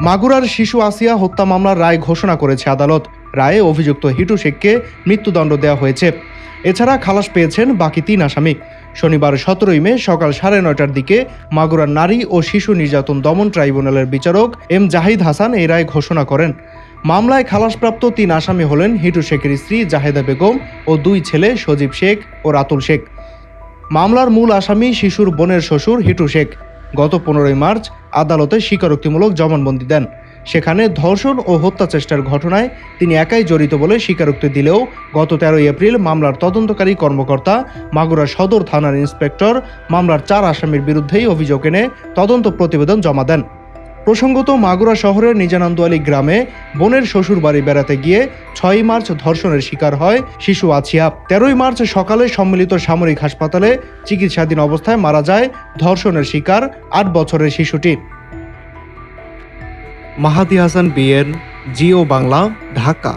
মাগুরার শিশু আসিয়া হত্যা মামলার রায় ঘোষণা করেছে আদালত। রায়ে অভিযুক্ত হিটু শেখকে মৃত্যুদণ্ড দেওয়া হয়েছে। এছাড়া খালাস পেয়েছেন বাকি তিন আসামি। শনিবার সতেরোই মে সকাল সাড়ে নয়টার দিকে মাগুরার নারী ও শিশু নির্যাতন দমন ট্রাইব্যুনালের বিচারক এম জাহিদ হাসান এই রায় ঘোষণা করেন। মামলায় খালাসপ্রাপ্ত তিন আসামি হলেন হিটু শেখের স্ত্রী জাহেদা বেগম ও দুই ছেলে সজীব শেখ ও রাতুল শেখ। মামলার মূল আসামি শিশুর বোনের শ্বশুর হিটু শেখ। গত পনেরোই মার্চ আদালতে স্বীকারোক্তিমূলক জবানবন্দি দেন। সেখানে ধর্ষণ ও হত্যা চেষ্টার ঘটনায় তিনি একাই জড়িত বলে স্বীকারোক্তি দিলেও গত তেরোই এপ্রিল মামলার তদন্তকারী কর্মকর্তা মাগুরা সদর থানার ইন্সপেক্টর মামলার চার আসামির বিরুদ্ধেই অভিযোগ এনে তদন্ত প্রতিবেদন জমা দেন। প্রসঙ্গত মাগুরা শহরের নিজানন্দ আলী গ্রামে বোনের শ্বশুর বাড়ি বেড়াতে গিয়ে ছয়ই মার্চ ধর্ষণের শিকার হয় শিশু আছিয়া। তেরোই মার্চ সকালে সম্মিলিত সামরিক হাসপাতালে চিকিৎসাধীন অবস্থায় মারা যায় ধর্ষণের শিকার আট বছরের শিশুটি। মাহাদি হাসান বিএন জিও বাংলা ঢাকা